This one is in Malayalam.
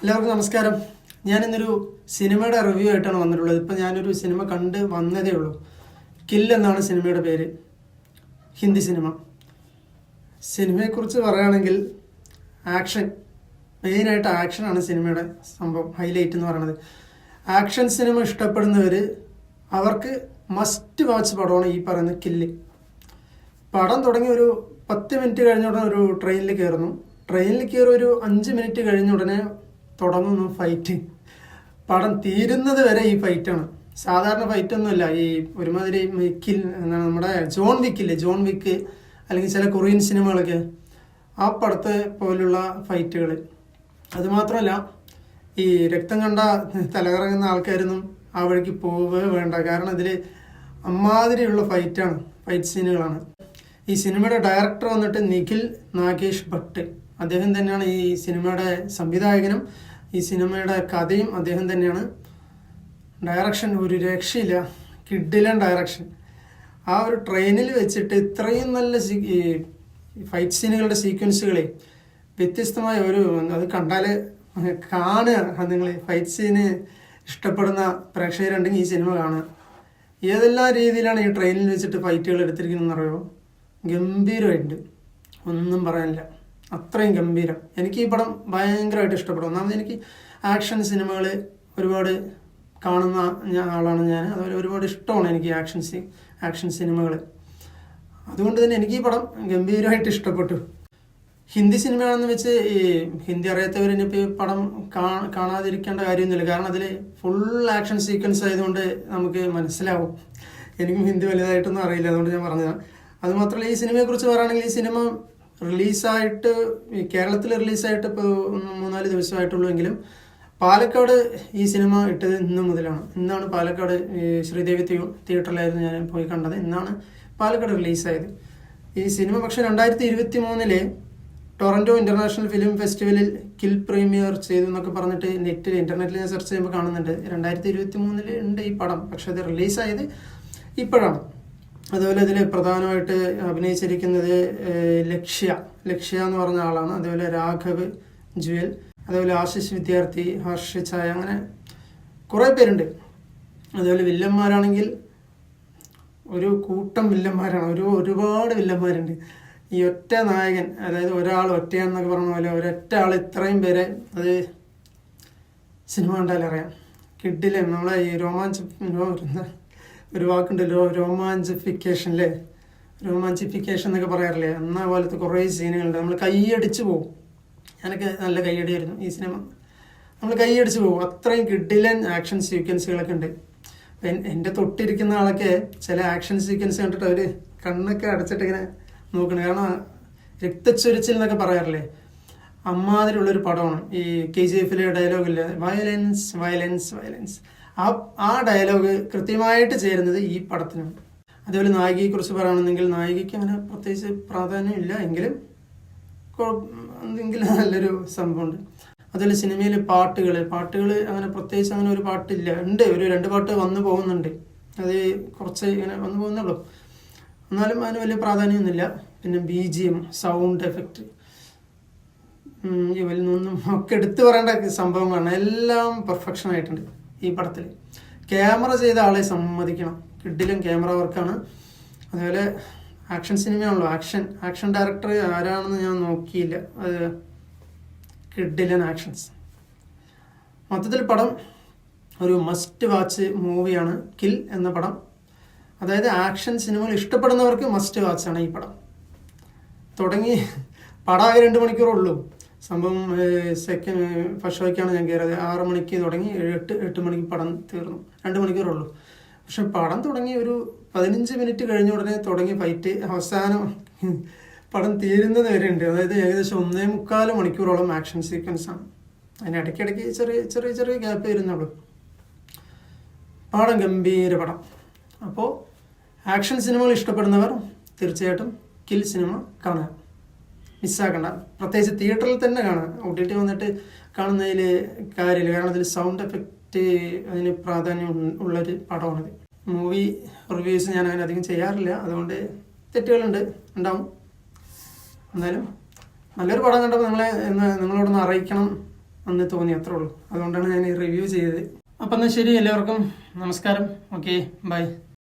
എല്ലാവർക്കും നമസ്കാരം. ഞാനിന്നൊരു സിനിമയുടെ റിവ്യൂ ആയിട്ടാണ് വന്നിട്ടുള്ളത്. ഇപ്പം ഞാനൊരു സിനിമ കണ്ട് വന്നതേ ഉള്ളൂ. കിൽ എന്നാണ് സിനിമയുടെ പേര്. ഹിന്ദി സിനിമ. സിനിമയെക്കുറിച്ച് പറയുകയാണെങ്കിൽ ആക്ഷൻ മെയിനായിട്ട് ആക്ഷനാണ് സിനിമയുടെ സംഭവം ഹൈലൈറ്റ് എന്ന് പറയുന്നത്. ആക്ഷൻ സിനിമ ഇഷ്ടപ്പെടുന്നവർ അവർക്ക് മസ്റ്റ് വാച്ച് പടമാണ് ഈ പറയുന്ന കില്ല് പടം തുടങ്ങി ഒരു പത്ത് മിനിറ്റ് കഴിഞ്ഞ ഉടനെ ഒരു ട്രെയിനിൽ കയറുന്നു ട്രെയിനിൽ കയറി ഒരു അഞ്ച് മിനിറ്റ് കഴിഞ്ഞ ഉടനെ തുടങ്ങുന്നു ഫൈറ്റ് പടം തീരുന്നത് വരെ ഈ ഫൈറ്റാണ് സാധാരണ ഫൈറ്റ് ഒന്നുമില്ല. ഈ ഒരുമാതിരി വിക്കിൽ എന്താണ് നമ്മുടെ ജോൺ വിക്കില്ലേ ജോൺ വിക്ക് അല്ലെങ്കിൽ ചില കൊറിയൻ സിനിമകളൊക്കെ ആ പടത്തെ പോലുള്ള ഫൈറ്റുകൾ അതുമാത്രമല്ല ഈ രക്തം കണ്ട തലകറങ്ങുന്ന ആൾക്കാരൊന്നും ആ വഴിക്ക് പോവുക വേണ്ട. കാരണം ഇതിൽ അമ്മാതിരിയുള്ള ഫൈറ്റാണ് ഫൈറ്റ് സീനുകളാണ് ഈ സിനിമയുടെ ഡയറക്ടർ വന്നിട്ട് നിഖിൽ നാഗേഷ് ഭട്ട്. അദ്ദേഹം തന്നെയാണ് ഈ സിനിമയുടെ സംവിധായകനും ഈ സിനിമയുടെ കഥയും അദ്ദേഹം തന്നെയാണ്. ഡയറക്ഷൻ ഒരു രക്ഷയില്ല. കിഡിലൻ ഡയറക്ഷൻ ആ ഒരു ട്രെയിനിൽ വെച്ചിട്ട് ഇത്രയും നല്ല ഫൈറ്റ് സീനുകളുടെ സീക്വൻസുകളെ വ്യത്യസ്തമായ ഒരു അത് കണ്ടാൽ കാണുക. നിങ്ങൾ ഫൈറ്റ് സീന് ഇഷ്ടപ്പെടുന്ന പ്രേക്ഷകരുണ്ടെങ്കിൽ ഈ സിനിമ കാണുക. ഏതെല്ലാം രീതിയിലാണ് ഈ ട്രെയിനിൽ വെച്ചിട്ട് ഫൈറ്റുകൾ എടുത്തിരിക്കുന്നതെന്ന് അറിയുമോ? ഗംഭീരമായിട്ടുണ്ട് ഒന്നും പറയാനില്ല. അത്രയും ഗംഭീരം. എനിക്ക് ഈ പടം ഭയങ്കരമായിട്ട് ഇഷ്ടപ്പെടും. ഒന്നാമത് എനിക്ക് ആക്ഷൻ സിനിമകൾ ഒരുപാട് കാണുന്ന ആളാണ് ഞാൻ. അതുപോലെ ഒരുപാട് ഇഷ്ടമാണ് എനിക്ക് ആക്ഷൻ സി ആക്ഷൻ സിനിമകൾ അതുകൊണ്ട് തന്നെ എനിക്ക് ഈ പടം ഗംഭീരമായിട്ട് ഇഷ്ടപ്പെട്ടു. ഹിന്ദി സിനിമയാണെന്ന് വെച്ച് ഈ ഹിന്ദി അറിയാത്തവർ ഇനിയിപ്പോൾ ഈ പടം കാണാതിരിക്കേണ്ട കാര്യമൊന്നുമില്ല. കാരണം അതിൽ ഫുൾ ആക്ഷൻ സീക്വൻസ് ആയതുകൊണ്ട് നമുക്ക് മനസ്സിലാവും. എനിക്കും ഹിന്ദി വലുതായിട്ടൊന്നും അറിയില്ല. അതുകൊണ്ട് ഞാൻ പറഞ്ഞതാണ്. അതുമാത്രമല്ല ഈ സിനിമയെക്കുറിച്ച് പറയുകയാണെങ്കിൽ ഈ സിനിമ റിലീസായിട്ട് കേരളത്തിൽ റിലീസായിട്ട് ഇപ്പോൾ മൂന്നാൽ ദിവസമായിട്ടുള്ളൂ പാലക്കാട് ഈ സിനിമ ഇട്ടത് ഇന്ന് മുതലാണ്. ഇന്നാണ് പാലക്കാട് ശ്രീദേവി തിയോ- തിയേറ്ററിലായിരുന്നു ഞാൻ പോയി കണ്ടത്. ഇന്നാണ് പാലക്കാട് റിലീസായത്. ഈ സിനിമ പക്ഷേ രണ്ടായിരത്തി ഇരുപത്തി മൂന്നിലെ ടൊറന്റോ ഇന്റർനാഷണൽ ഫിലിം ഫെസ്റ്റിവലിൽ കിൽ പ്രീമിയർ ചെയ്തു എന്നൊക്കെ പറഞ്ഞിട്ട് നെറ്റിൽ ഇന്റർനെറ്റിൽ ഞാൻ സെർച്ച് ചെയ്യുമ്പോൾ കാണുന്നുണ്ട്. രണ്ടായിരത്തി ഇരുപത്തി മൂന്നിൽ ഉണ്ട് ഈ പടം. പക്ഷേ അത് റിലീസായത് ഇപ്പോഴാണ്. അതുപോലെ ഇതിൽ പ്രധാനമായിട്ട് അഭിനയിച്ചിരിക്കുന്നത് ലക്ഷ്യ. ലക്ഷ്യ എന്ന് പറഞ്ഞ ആളാണ്. അതുപോലെ രാഘവ് ജുവൽ അതുപോലെ ആശിഷ് വിദ്യാർത്ഥി ഹർഷ അങ്ങനെ കുറേ പേരുണ്ട്. അതുപോലെ വില്ലന്മാരാണെങ്കിൽ ഒരു കൂട്ടം വില്ലന്മാരാണ്. ഒരു ഒരുപാട് വില്ലന്മാരുണ്ട്. ഈ ഒറ്റ നായകൻ അതായത് ഒരാൾ ഒറ്റയാണെന്നൊക്കെ പറഞ്ഞ പോലെ ഒരൊറ്റ ആൾ ഇത്രയും പേരെ അത് സിനിമ കണ്ടാലറിയാം. കിഡിലെ നമ്മളെ ഈ രോമാഞ്ചം ഒരു വാക്കുണ്ടല്ലോ രോമാഞ്ചിഫിക്കേഷൻ അല്ലേ രോമാഞ്ചിഫിക്കേഷൻ എന്നൊക്കെ പറയാറില്ലേ? എന്നാ പോലത്തെ കുറേ സീനുകളുണ്ട്. നമ്മൾ കൈയടിച്ച് പോകും ഞാനൊക്കെ നല്ല കൈയടിയായിരുന്നു ഈ സിനിമ. നമ്മൾ കൈയടിച്ച് പോകും അത്രയും കിഡിലൻ ആക്ഷൻ സീക്വൻസുകളൊക്കെ ഉണ്ട്. എന്റെ തൊട്ടിരിക്കുന്ന ആളൊക്കെ ചില ആക്ഷൻ സീക്വൻസ് കണ്ടിട്ട് അവർ കണ്ണൊക്കെ അടച്ചിട്ട് ഇങ്ങനെ നോക്കണം. കാരണം രക്തച്ചൊരിച്ചിൽ എന്നൊക്കെ പറയാറില്ലേ? അമ്മാതിരിയുള്ളൊരു പടമാണ്. ഈ കെ ജി എഫിലെ ഡയലോഗില്ല വയലൻസ് വയലൻസ് വയലൻസ് ആ ആ ഡയലോഗ് കൃത്യമായിട്ട് ചേരുന്നത് ഈ പടത്തിനാണ്. അതേപോലെ നായികയെ കുറിച്ച് പറയുകയാണെന്നെങ്കിൽ നായികയ്ക്ക് അങ്ങനെ പ്രത്യേകിച്ച് പ്രാധാന്യമില്ല എങ്കിലും എന്തെങ്കിലും നല്ലൊരു സംഭവമുണ്ട്. അതുപോലെ സിനിമയിൽ പാട്ടുകൾ പാട്ടുകൾ അങ്ങനെ പ്രത്യേകിച്ച് അങ്ങനെ ഒരു പാട്ടില്ല. ഉണ്ട് ഒരു രണ്ട് പാട്ട് വന്നു പോകുന്നുണ്ട്. അത് കുറച്ച് ഇങ്ങനെ വന്നു പോകുന്നുള്ളൂ. എന്നാലും അതിന് വലിയ പ്രാധാന്യമൊന്നുമില്ല. പിന്നെ B G M sound effect. ഇവരിൽ നിന്നും ഒക്കെ എടുത്തു പറയേണ്ട സംഭവങ്ങളാണ്. എല്ലാം പെർഫെക്ഷൻ ആയിട്ടുണ്ട്. ഈ പടത്തിൽ. ക്യാമറ ചെയ്ത ആളെ സമ്മതിക്കണം. കിഡിലും ക്യാമറ വർക്കാണ്. അതുപോലെ ആക്ഷൻ സിനിമയാണല്ലോ. ആക്ഷൻ ആക്ഷൻ ഡയറക്ടർ ആരാണെന്ന് ഞാൻ നോക്കിയില്ല. അത് കിഡിലൻ ആക്ഷൻസ്. മൊത്തത്തിൽ പടം ഒരു മസ്റ്റ് വാച്ച് മൂവിയാണ്. കിൽ എന്ന പടം. അതായത് ആക്ഷൻ സിനിമകൾ ഇഷ്ടപ്പെടുന്നവർക്ക് മസ്റ്റ് വാച്ച് ആണ് ഈ പടം. തുടങ്ങി പടമാകെ രണ്ട് മണിക്കൂറേ ഉള്ളൂ. സംഭവം സെക്കൻഡ് ഫസ്റ്റ് ഷോയ്ക്കാണ് ഞാൻ കയറിയത്. ആറ് മണിക്ക് തുടങ്ങി എട്ട് എട്ട് മണിക്ക് പടം തീർന്നു. രണ്ട് മണിക്കൂറേ ഉള്ളൂ പക്ഷെ പടം തുടങ്ങി ഒരു പതിനഞ്ച് മിനിറ്റ് കഴിഞ്ഞ ഉടനെ തുടങ്ങി ഫൈറ്റ് അവസാനം പടം തീരുന്നത് വരെ ഉണ്ട്. അതായത് ഏകദേശം ഒന്നേ മുക്കാൽ മണിക്കൂറോളം ആക്ഷൻ സീക്വൻസ് ആണ്. അതിന് ഇടയ്ക്കിടയ്ക്ക് ചെറിയ ചെറിയ ചെറിയ ഗ്യാപ്പ് വരുന്നുള്ളൂ. പടം ഗംഭീര പടം അപ്പോൾ ആക്ഷൻ സിനിമകൾ ഇഷ്ടപ്പെടുന്നവർ തീർച്ചയായിട്ടും കിൽ സിനിമ കാണുക. മിസ്സാക്കണ്ട. പ്രത്യേകിച്ച് തിയേറ്ററിൽ തന്നെ കാണാം. ഒ വന്നിട്ട് കാണുന്നതിൽ കാര്യമില്ല. കാരണം അതിൽ സൗണ്ട് എഫക്റ്റ് അതിന് പ്രാധാന്യം ഉള്ള- ഉള്ളൊരു പടമാണിത് മൂവി റിവ്യൂസ് ഞാൻ അങ്ങനെ അധികം ചെയ്യാറില്ല. അതുകൊണ്ട് തെറ്റുകളുണ്ട്. ഉണ്ടാവും. എന്നാലും നല്ലൊരു പടം കണ്ടപ്പോൾ നിങ്ങളെ നിങ്ങളോടൊന്ന് അറിയിക്കണം എന്ന് തോന്നി. അത്രേ ഉള്ളൂ. അതുകൊണ്ടാണ് ഞാൻ ഈ റിവ്യൂ ചെയ്തത്. അപ്പം എന്നാൽ ശരി. എല്ലാവർക്കും നമസ്കാരം. Okay bye